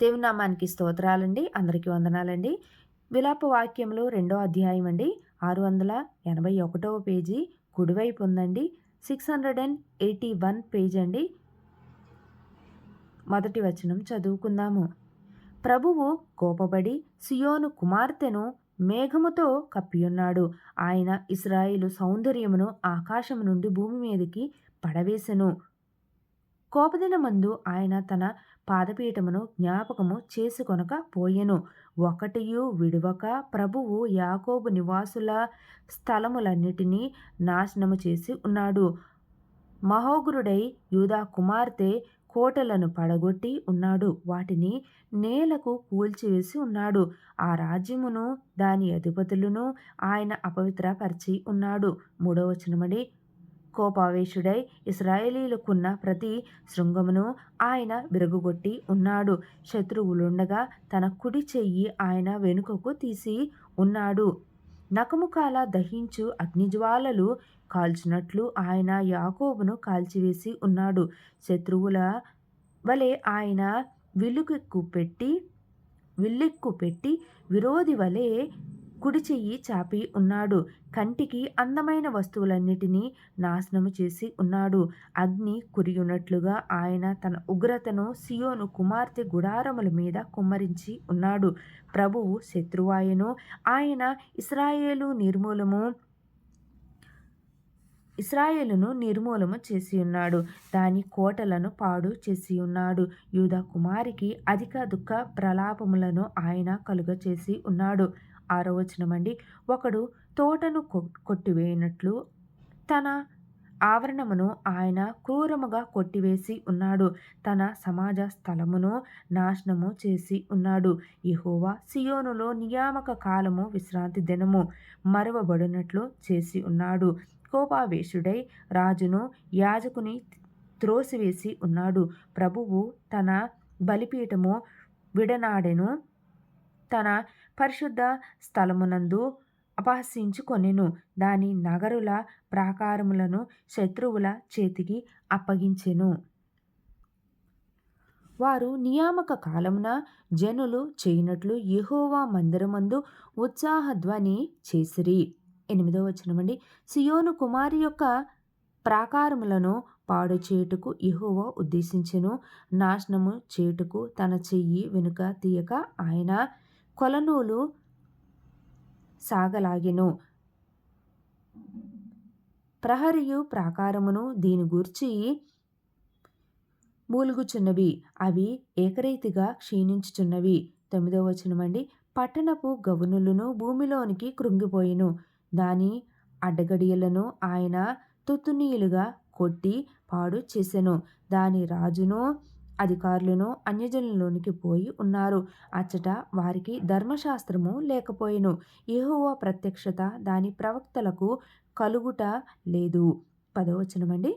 దేవుని నామానికి స్తోత్రాలండి. అందరికీ వందనాలండి. విలాప వాక్యంలో రెండో అధ్యాయం అండి ఆరు వందల ఎనభై ఒకటవ పేజీ కుడివైపు ఉందండి. Six hundred and eighty one page అండి. మొదటి వచనం చదువుకుందాము. ప్రభువు కోపబడి సియోను కుమార్తెను మేఘముతో కప్పియున్నాడు. ఆయన ఇస్రాయిలు సౌందర్యమును ఆకాశము నుండి భూమి మీదకి పడవేశెను కోపదినమందు ఆయన తన పాదపీఠమును జ్ఞాపకము చేసుకొనక పోయెను. ఒకటియు విడువక ప్రభువు యాకోబు నివాసుల స్థలములన్నిటినీ నాశనము చేసి ఉన్నాడు. మహోగురుడై యూదా కుమార్తె కోటలను పడగొట్టి ఉన్నాడు. వాటిని నేలకు కూల్చివేసి ఉన్నాడు. ఆ రాజ్యమును దాని అధిపతులను ఆయన అపవిత్రపరిచి ఉన్నాడు. మూడవచనమడి కోపావేశుడై ఇస్రాయేలీలకున్న ప్రతి శృంగమును ఆయన విరగొట్టి ఉన్నాడు. శత్రువులుండగా తన కుడి చెయ్యి ఆయన వెనుకకు తీసి ఉన్నాడు. నకముకాల దహించు అగ్నిజ్వాలలు కాల్చినట్లు ఆయన యాకోబును కాల్చివేసి ఉన్నాడు. శత్రువుల వలె ఆయన విల్లుకెక్కు పెట్టి విల్లెక్కు పెట్టి విరోధి వలె కుడి చెయ్యి చాపి ఉన్నాడు. కంటికి అందమైన వస్తువులన్నిటినీ నాశనము చేసి ఉన్నాడు. అగ్ని కురియున్నట్లుగా ఆయన తన ఉగ్రతను సియోను కుమార్తె గుడారముల మీద కుమ్మరించి ఉన్నాడు. ప్రభువు శత్రువాయను. ఆయన ఇస్రాయేలు నిర్మూలము ఇస్రాయేలును నిర్మూలము చేసి ఉన్నాడు దాని కోటలను పాడు చేసి ఉన్నాడు యూదా కుమారికి అధిక దుఃఖ ప్రలాపములను ఆయన కలుగ చేసి ఉన్నాడు. ఆరో వచనమండి ఒకడు తోటను కొట్టివేయనట్లు తన ఆవరణమును ఆయన క్రూరముగా కొట్టివేసి ఉన్నాడు. తన సమాజ స్థలమును నాశనము చేసి ఉన్నాడు. ఇహోవా సియోనులో నియామక కాలము విశ్రాంతి దినము మరవబడినట్లు చేసి ఉన్నాడు. కోపావేశుడై రాజును యాజకుని త్రోసివేసి ఉన్నాడు. ప్రభువు తన బలిపీఠము విడనాడెను. తన పరిశుద్ధ స్థలమునందు అపహసించుకొనెను. దాని నగరుల ప్రాకారములను శత్రువుల చేతికి అప్పగించెను. వారు నియామక కాలమున జనులు చేయనట్లు యహోవా మందిరమందు ఉత్సాహధ్వని చేసిరి. ఎనిమిదో వచనమండి సియోను కుమారి యొక్క ప్రాకారములను పాడు చేటుకు ఇహోవా ఉద్దేశించెను. నాశనము చేటుకు తన చెయ్యి వెనుక తీయక ఆయన కొలనూలు సాగలాగెను. ప్రహరియు ప్రాకారమును దీని గూర్చి మూలుగుచున్నవి. అవి ఏకరీతిగా క్షీణించుచున్నవి. తొమ్మిదవ వచనమండి. పట్టణపు గవనులను భూమిలోనికి కృంగిపోయిను. దాని అడ్డగడియలను ఆయన తుత్తునీయులుగా కొట్టి పాడు చేసెను. దాని రాజును అధికారులను అన్యజనులోనికి పోయి ఉన్నారు. అచ్చట వారికి ధర్మశాస్త్రము లేకపోయిను. యహోవా ప్రత్యక్షత దాని ప్రవక్తలకు కలుగుట లేదు. పదవచనమండి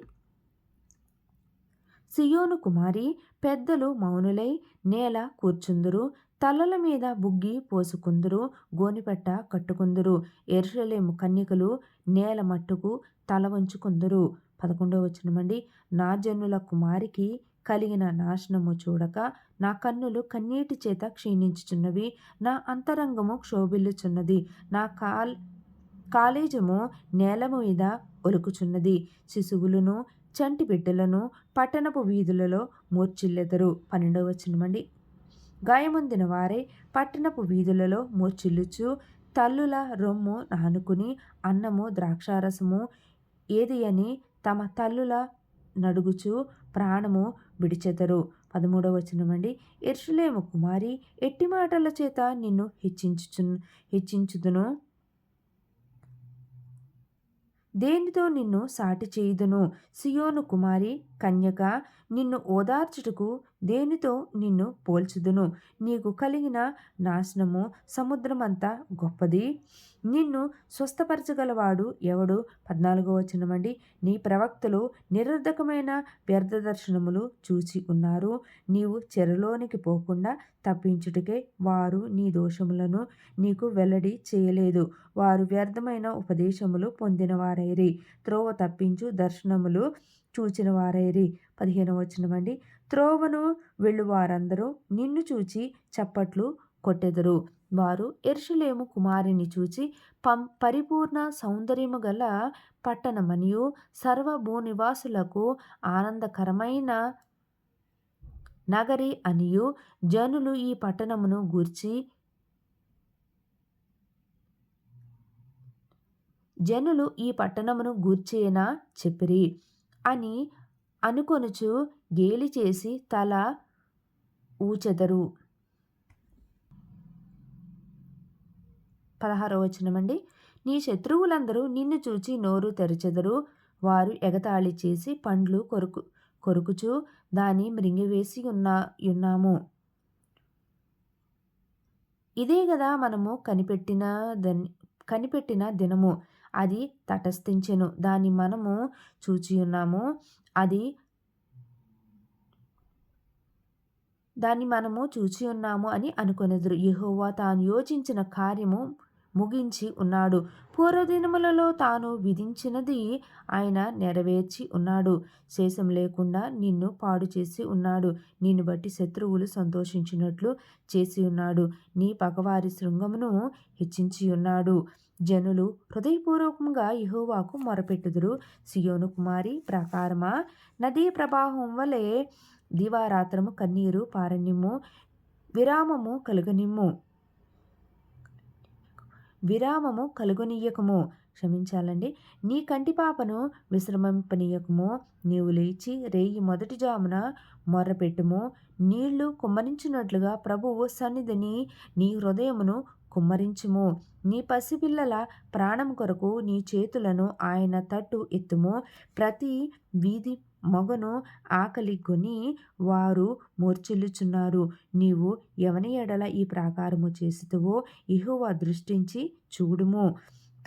సియోను కుమారి పెద్దలు మౌనులై నేల కూర్చుందురు. తలల మీద బుగ్గి పోసుకుందురు. గోనిపెట్ట కట్టుకుందురు. ఎరుసలేము కన్యకలు నేల మట్టుకు తల వంచుకుందురు. పదకొండవ వచనమండి నా జనుల కుమారికి కలిగిన నాశనము చూడక నా కన్నులు కన్నీటి చేత క్షీణించుచున్నవి. నా అంతరంగము క్షోభిల్లుచున్నది. నా కాల్ కాలేజము నేల మీద ఒలుకుచున్నది. శిశువులను చంటి బిడ్డలను పట్టణపు వీధులలో మూర్చిల్లెదరు పన్నెండవ వచనమండి గాయముందిన వారే పట్టణపు వీధులలో మూర్చిల్లుచు తల్లుల రొమ్ము నానుకుని అన్నము ద్రాక్షారసము ఏది అని తమ తల్లుల నడుగుచు ప్రాణము విడిచెదరు. పదమూడవ వచనం అండి. ఎర్షులేము కుమారి ఎట్టి మాటల చేత నిన్ను హెచ్చించుచు హెచ్చించుదును? దేనితో నిన్ను సాటి చేయుదును? సియోను కుమారి కన్యక నిన్ను ఓదార్చుటకు దేనితో నిన్ను పోల్చుదును? నీకు కలిగిన నాశనము సముద్రమంతా గొప్పది. నిన్ను స్వస్థపరచగలవాడు ఎవడు? పద్నాలుగో వచనమండి నీ ప్రవక్తలు నిరర్ధకమైన వ్యర్థ దర్శనములు చూచి ఉన్నారు. నీవు చెరలోనికి పోకుండా తప్పించుటకే వారు నీ దోషములను నీకు వెల్లడి చేయలేదు. వారు వ్యర్థమైన ఉపదేశములు పొందినవారైరి. త్రోవ తప్పించు దర్శనములు చూచిన వారైరి పదిహేను వచనమండి త్రోవను వెళ్ళువారందరూ నిన్ను చూచి చప్పట్లు కొట్టెదరు. వారు ఎర్షులేము కుమారిని చూచి పం పరిపూర్ణ సౌందర్యము గల పట్టణమనియు సర్వభూనివాసులకు ఆనందకరమైన నగరి అనియు. జనులు ఈ పట్టణమును గూర్చి జనులు ఈ పట్టణమును గూర్చేనా చెప్పిరి అని అనుకొనుచు గేలి చేసి తల ఊచెదరు. పదహారో వచనమండి. నీ శత్రువులందరూ నిన్ను చూచి నోరు తెరచెదరు. వారు ఎగతాళి చేసి పండ్లు కొరుకు కొరుకుచు దాన్ని మృంగివేసి ఉన్నా ఉన్నాము. ఇదే కదా మనము కనిపెట్టిన దన్ కనిపెట్టిన దినము. అది తటస్థించెను. దాన్ని మనము చూచి ఉన్నాము. అది దాన్ని మనము చూచి ఉన్నాము అని అనుకొనెదురు. యహోవా తాను యోచించిన కార్యము ముగించి ఉన్నాడు. పూర్వదినములలో తాను విధించినది ఆయన నెరవేర్చి ఉన్నాడు. శేషం లేకుండా నిన్ను పాడు చేసి ఉన్నాడు. నిన్ను బట్టి శత్రువులు సంతోషించినట్లు చేసి ఉన్నాడు. నీ పగవారి శృంగమును హెచ్చించి ఉన్నాడు. జనులు హృదయపూర్వకంగా యహోవాకు మొరపెట్టుదురు. సియోను కుమారి ప్రకారమా నదీ ప్రవాహం వలె దివారాత్రము కన్నీరు పారణ్యము విరామము కలుగనిమ్ము. విరామము కలుగునీయకము. క్షమించాలండి. నీ కంటి పాపను విశ్రమింపనీయకము. నీవు లేచి రేయి మొదటి జామున మొర్రపెట్టుము. నీళ్ళు కుమ్మరించినట్లుగా ప్రభువు సన్నిధిని నీ హృదయమును కుమ్మరించుము. నీ పసిపిల్లల ప్రాణం కొరకు నీ చేతులను ఆయన తట్టు ఎత్తుము. ప్రతి వీధి మగను ఆకలి కొని వారు మూర్చిల్లుచున్నారు నీవు ఎవని ఎడల ఈ ప్రాకారము చేసితువో ఇహువ దృష్టించి చూడుము.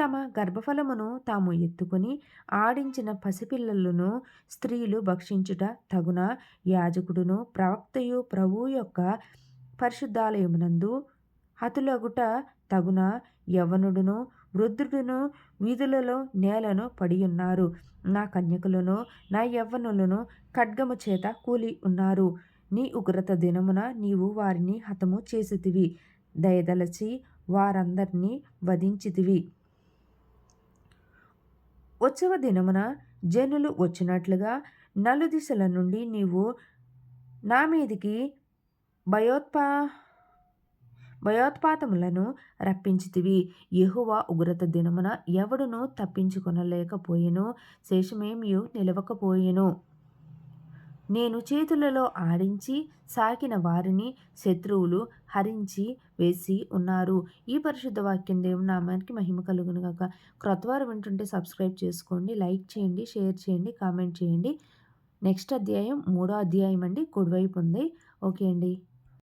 తమ గర్భఫలమును తాము ఎత్తుకొని ఆడించిన పసిపిల్లలను స్త్రీలు భక్షించుట తగున యాజకుడును ప్రవక్తయు ప్రభు యొక్క పరిశుద్ధాలయమునందు హతులగుట తగున యవనుడును వృద్ధుడును వీధులలో నేలను పడియున్నారు. నా కన్యకులను నా యవ్వనులను ఖడ్గము చేత కూలి ఉన్నారు. నీ ఉగ్రత దినమున నీవు వారిని హతము చేసితివి. దయదలచి వారందరినీ వధించితివి. ఉత్సవ దినమున జనులు వచ్చినట్లుగా నలుదిశల నుండి నీవు నా మీదికి భయోత్పా భయోత్పాతములను రప్పించితివి. యహువ ఉగ్రత దినమున ఎవడును తప్పించుకొనలేకపోయెను. శేషమేమియు నిలవకపోయెను. నేను చేతులలో ఆడించి సాకిన వారిని శత్రువులు హరించి వేసి ఉన్నారు. ఈ పరిశుద్ధ వాక్యం దేవుని నామానికి మహిమ కలుగును గాక. క్రొత్తవారు వింటుంటే సబ్స్క్రైబ్ చేసుకోండి లైక్ చేయండి షేర్ చేయండి కామెంట్ చేయండి. నెక్స్ట్ అధ్యాయం మూడో అధ్యాయం అండి. కుడివైపు ఉంది. ఓకే అండి.